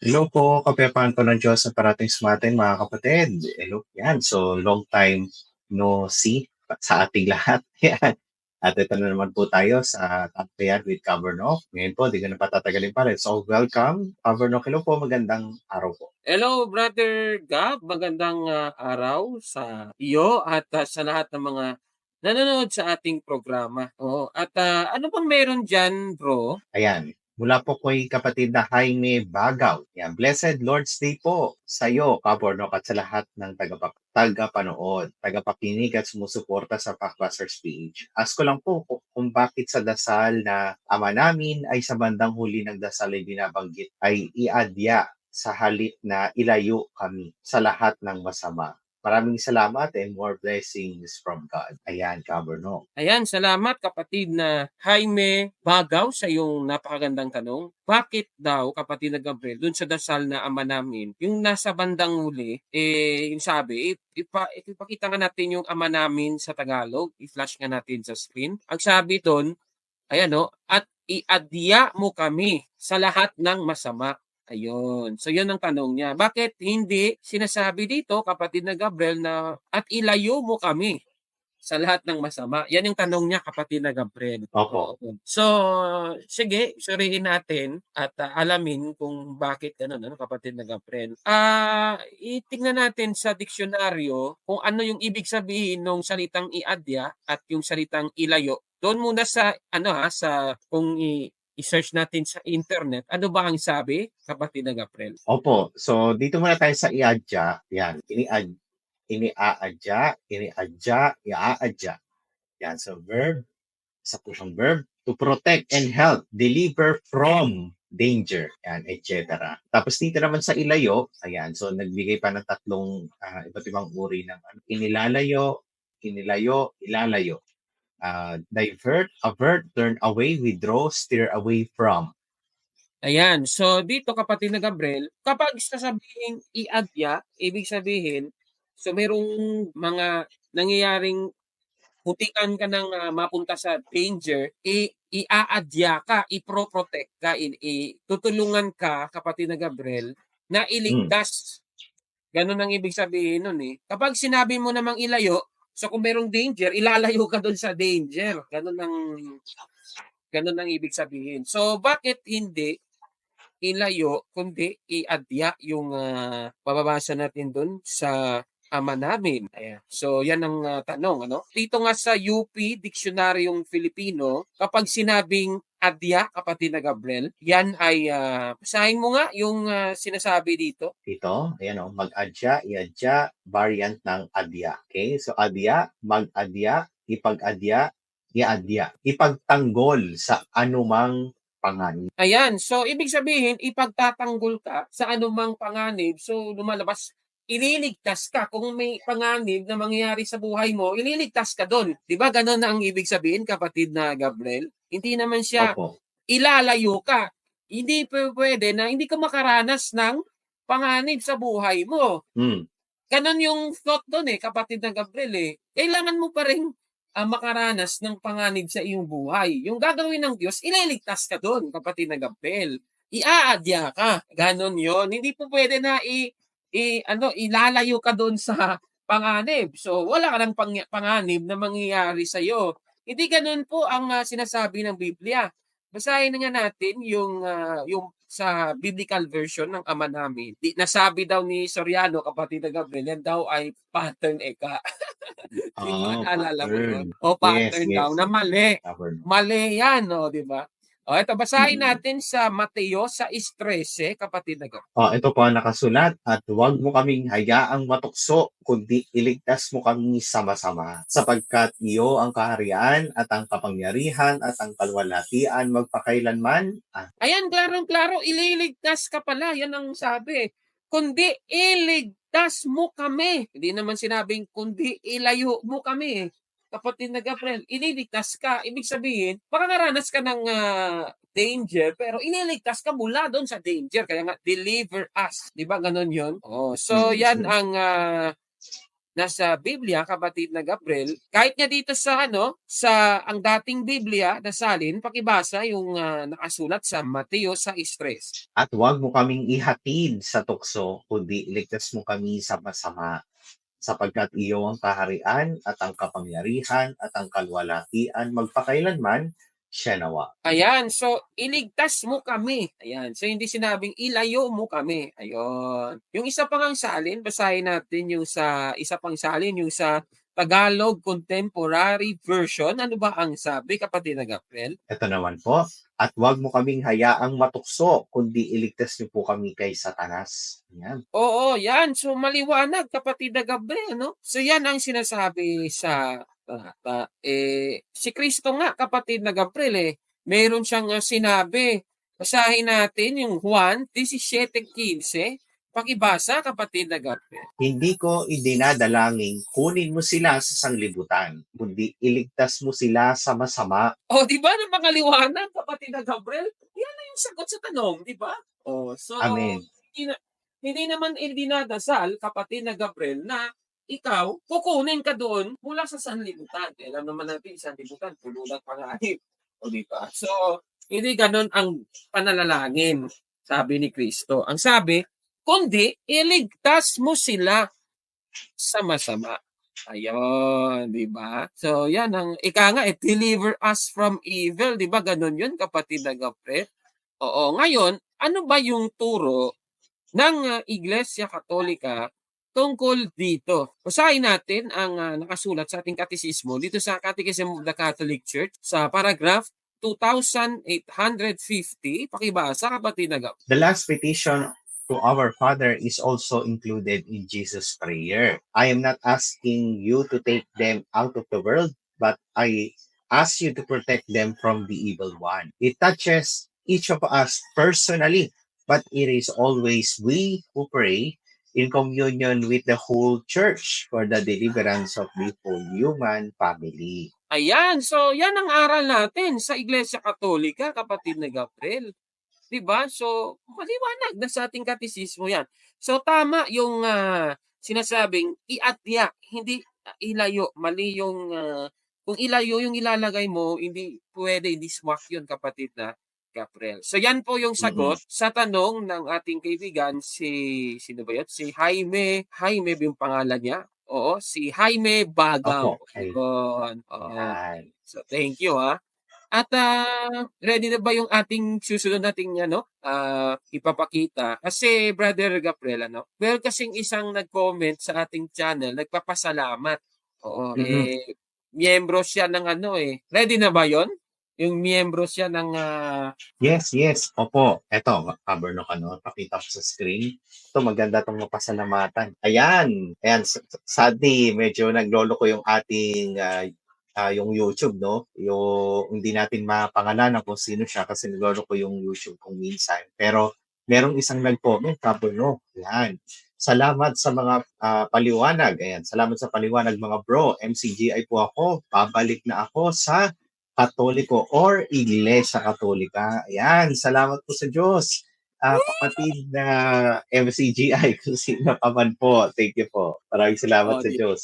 Hello po, kapayapaan po ng Diyos sa parating sa atin mga kapatid. Hello, yan. So, long time no see sa ating lahat. Yan. At ito na naman po tayo sa Tagpayan with Caberno. Ngayon po, di ko na patatagalin pa rin. So, welcome. Caberno, hello po. Magandang araw po. Hello, Brother Gab. Magandang ah, araw sa iyo at ah, sa lahat ng mga nanonood sa ating programa. Oo. At ah, ano bang meron dyan, bro? Ayan. Mula po kay kapatid na Jaime Bagaw. Yan. Blessed Lord's Day po sa iyo, Caberno, at sa lahat ng tagapa- tagapanood, tagapakinig at sumusuporta sa Packbusters page. Ask ko lang po kung bakit sa dasal na ama namin ay sa bandang huli ng dasal ay binabanggit ay iadya sa halip na ilayo kami sa lahat ng masama. Maraming salamat and more blessings from God. Ayan, Caberno. Ayan, salamat kapatid na Jaime Bagaw sa iyong napakagandang tanong. Bakit daw, kapatid na Gabriel, dun sa dasal na ama namin, yung nasa bandang huli, eh, yung sabi, ipa, ipakita nga natin yung ama namin sa Tagalog, i-flash nga natin sa screen. Ang sabi doon, ayan o, at iadya mo kami sa lahat ng masama. Ayun. So, yun ang tanong niya. Bakit hindi sinasabi dito, kapatid na Gabriel, na at ilayo mo kami sa lahat ng masama? Yan yung tanong niya, kapatid na Gabriel. Opo. So, sige, suriin natin at ah, alamin kung bakit ganun, ano, kapatid na Gabriel. Ah, itingnan natin sa diksyonaryo kung ano yung ibig sabihin ng salitang iadya at yung salitang ilayo. Doon muna sa ano ha, sa kung i- i-search natin sa internet, ano ba ang sabi, kapatid na Gabriel? Opo. So, dito muna tayo sa iadya. Yan. Iniad, iniaadya, iniadya, iaadya. Yan. So, verb. Isa po siyang verb. To protect and help. Deliver from danger. Yan, etc. Tapos dito naman sa ilayo, ayan, so nagbigay pa ng tatlong ah, iba't ibang uri ng ano, inilalayo, inilayo, ilalayo. Ah, divert, avert, turn away, withdraw, steer away from. Ayan. So, dito kapatid na Gabriel, kapag sasabihin iadya, ibig sabihin, so merong mga nangyayaring putikan ka ng ah, mapunta sa danger, i iaadya ka, ipro-protect ka, i, i- tutulungan ka, kapatid na Gabriel, na iligtas. Ganun ang ibig sabihin nun eh. Kapag sinabi mo namang ilayo, so kung merong danger, ilalayo ka doon sa danger. Ganun ang ganun ang ibig sabihin. So bakit hindi ilayo kundi iadya yung ah, pababasa natin doon sa ama namin. Ayan. So yan ang ah, tanong ano. Dito nga sa UP Diksionaryong Filipino, kapag sinabing adya kapatid na Gabriel, yan ay basahin mo nga yung ah, sinasabi dito. Dito, ayan o, mag-adya, iadya, variant ng adya. Okay? So, adya, mag-adya, ipag-adya, iadya. Ipagtanggol sa anumang panganib. Ayan, so ibig sabihin ipagtatanggol ka sa anumang panganib. So lumalabas ililigtas ka kung may panganib na mangyayari sa buhay mo, ililigtas ka doon. 'Di ba? Ganon na ang ibig sabihin, kapatid na Gabriel. Hindi naman siya Opo. ilalayo ka. Hindi pwede na hindi ka makaranas ng panganib sa buhay mo. Hmm. Ganon yung thought doon eh, kapatid na Gabriel eh. Kailangan mo pa rin ah, makaranas ng panganib sa iyong buhay. Yung gagawin ng Diyos, ililigtas ka doon, kapatid na Gabriel. Iaadya ka. Ganon yon Hindi po pwede na i, i ano, ilalayo ka doon sa panganib. So, wala ka ng pang, panganib na mangyayari sa iyo. Hindi ganun po ang ah, sinasabi ng Biblia. Basahin nga natin yung ah, yung sa biblical version ng ama namin. Di, nasabi daw ni Soriano, kapatid na Gabriel, yan daw ay pattern eka. Ko Ah, mo pattern. O pattern Yes, daw yes. na mali. Covered. Mali yan, o, di ba? O, ito, basahin Mm. natin sa Mateo sa 13, kapatid na Gabriel. Oh, ito po ang nakasulat at huwag mo kaming hayaang matukso kundi iligtas mo kami sama-sama sapagkat iyo ang kaharian at ang kapangyarihan at ang kalwalhatian magpakailanman. Ah, Ayan, klarong-klaro, ililigtas ka pala. Yan ang sabi. Kundi iligtas mo kami. Hindi naman sinabing kundi ilayo mo kami. Kapatid na Gabriel, ililigtas ka. Ibig sabihin, makakaranas ka ng ah, danger, pero iniligtas ka mula doon sa danger. Kaya nga, deliver us. Di ba ganon yun? Oh, so, Mm, yan ang ah, nasa Biblia, kapatid na Gabriel, kahit nga dito sa ano, sa ang dating Biblia na salin, pakibasa yung ah, nakasulat sa Mateo 6:3. At huwag mo kaming ihatid sa tukso, kundi iligtas mo kami sa masama. Sapagkat iyo ang kaharian at ang kapangyarihan at ang kalwalatian magpakailanman, siya nawa. Ayan, so iligtas mo kami. Ayan, so hindi sinabing ilayo mo kami. Ayun. Yung isa pang ang salin, basahin natin yung sa isa pang salin, yung sa Tagalog Contemporary Version. Ano ba ang sabi, kapatid na Gabriel? Ito naman po, at huwag mo kaming hayaang matukso, kundi iligtas niyo po kami kay Satanas. Yan. Oo, yan. So maliwanag, kapatid na Gabriel, no? So yan ang sinasabi sa talata. Eh, si Kristo nga, kapatid na Gabriel, eh, meron siyang uh, sinabi. Basahin natin yung Juan 17.15. Pakibasa, kapatid na Gabriel. Hindi ko idinadalangin, kunin mo sila sa sanglibutan, kundi iligtas mo sila sa masama. O, di ba, ng mga liwanag, kapatid na Gabriel? Yan na yung sagot sa tanong, di ba? O, so, Amen. Hindi, na, hindi naman idinadasal, kapatid na Gabriel, na ikaw, kukunin ka doon mula sa sanlibutan. Eh, Alam naman natin, sanlibutan, pulo ng panganib. O, di ba? So, hindi ganun ang panalangin, sabi ni Kristo. Ang sabi, kundi iligtas mo sila sa masama. Ayun, di ba? So, yan ang, ika nga, it deliver us from evil, di ba? Ganun yun, kapatid na Gabriel. Oo, ngayon, ano ba yung turo ng uh, Iglesia Katolika tungkol dito? Basahin natin ang uh, nakasulat sa ating katisismo dito sa Catechism of the Catholic Church sa paragraph 2,850. Pakibasa, kapatid na Gabriel. The last petition to our Father is also included in Jesus' prayer. I am not asking you to take them out of the world, but I ask you to protect them from the evil one. It touches each of us personally, but it is always we who pray in communion with the whole church for the deliverance of the whole human family. Ayan, so yan ang aral natin sa Iglesia Katolika, kapatid na Gabriel. 'Di ba? So, maliwanag na sa ating katisismo 'yan. So tama yung uh, sinasabing iatya, hindi uh, ilayo, mali yung uh, kung ilayo yung ilalagay mo, hindi pwede, hindi swak yun kapatid na Gabriel. So yan po yung sagot mm-hmm. sa tanong ng ating kaibigan si sino ba yun? Si Jaime, Jaime yung pangalan niya. Oo, si Jaime Bagaw. Okay. Oo. So thank you ha. At uh, ready na ba yung ating susunod nating ano, uh, ipapakita? Kasi Brother Gabriel, ano, well kasing isang nag-comment sa ating channel, nagpapasalamat. Oo, mm-hmm. eh, miyembro siya ng ano eh. Ready na ba yon? Yung miyembro siya ng... Uh... Yes, yes. Opo. Eto, cover no ano, pakita ko sa screen. Ito, maganda itong mapasalamatan. Ayan. Ayan, sadly, medyo naglolo ko yung ating uh, uh, yung YouTube, no? Yung hindi natin mapangalanan kung sino siya kasi nilolo ko yung YouTube kung minsan. Pero merong isang nag-comment, no? Yan. Salamat sa mga uh, paliwanag. Ayan, salamat sa paliwanag mga bro. MCGI po ako. Babalik na ako sa Katoliko or Iglesia Katolika. Ayan, salamat po sa Diyos. Uh, kapatid na MCGI kung sino pa man po. Thank you po. Maraming salamat oh, sa Diyos.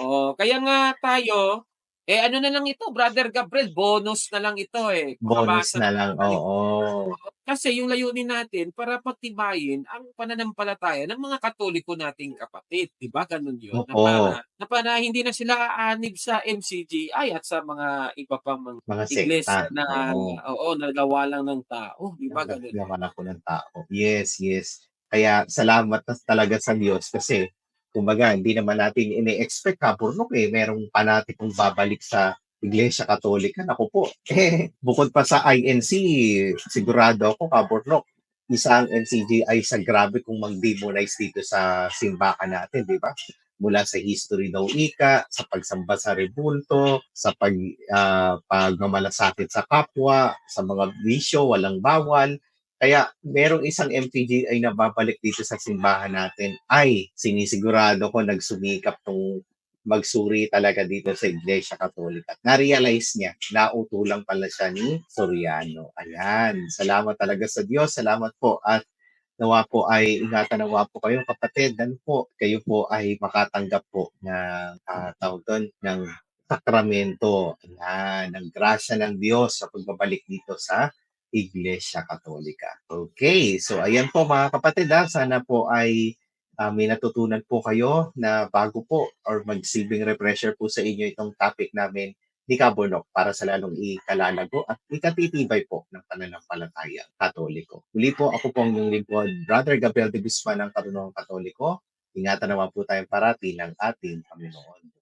Oh, kaya nga tayo, eh ano na lang ito, Brother Gabriel, bonus na lang ito eh. Bonus na lang, oo. Kasi yung layunin natin para pagtibayin ang pananampalataya ng mga katoliko nating kapatid. Di ba? Ganun yun. Na para, na para hindi na sila aanib sa MCGI at sa mga iba pang mga, mga iglesia na oo, oo nagawa lang ng tao. Di ba? Ganun. Nagawa ako ng tao. Yes, yes. Kaya salamat na talaga sa Diyos kasi kumbaga, hindi naman natin ini-expect kapurnok eh. Merong panatikong babalik sa Iglesia Katolika. Ako po, eh, bukod pa sa INC, sigurado ako kapurnok, isang MCG ay sa grabe kung mag-demonize dito sa simbahan natin, di ba? Mula sa history daw ika, sa pagsamba sa rebulto, sa pag, uh, pagmamalasakit sa kapwa, sa mga bisyo, walang bawal, kaya merong isang MTG ay nababalik dito sa simbahan natin ay sinisigurado ko nagsumikap tong magsuri talaga dito sa Iglesia Katolika. Na-realize niya, nautulang pala siya ni Soriano. Ayan, salamat talaga sa Diyos, salamat po. At nawa po ay ingatan nawa po kayo kapatid. Ano po, kayo po ay makatanggap po ng uh, tawag doon, ng sakramento Ayan, ng grasya ng Diyos sa pagbabalik dito sa Iglesia Katolika. Okay, so ayan po mga kapatid ha, sana po ay uh, may natutunan po kayo na bago po or magsilbing refresher po sa inyo itong topic namin ni Kabunok para sa lalong ikalalago at ikatitibay po ng pananampalataya katoliko. Muli po ako po ang inyong lingkod, Brother Gabriel de Guzman ng Karunong Katoliko. Ingatan naman po tayong parati ng ating Panginoon.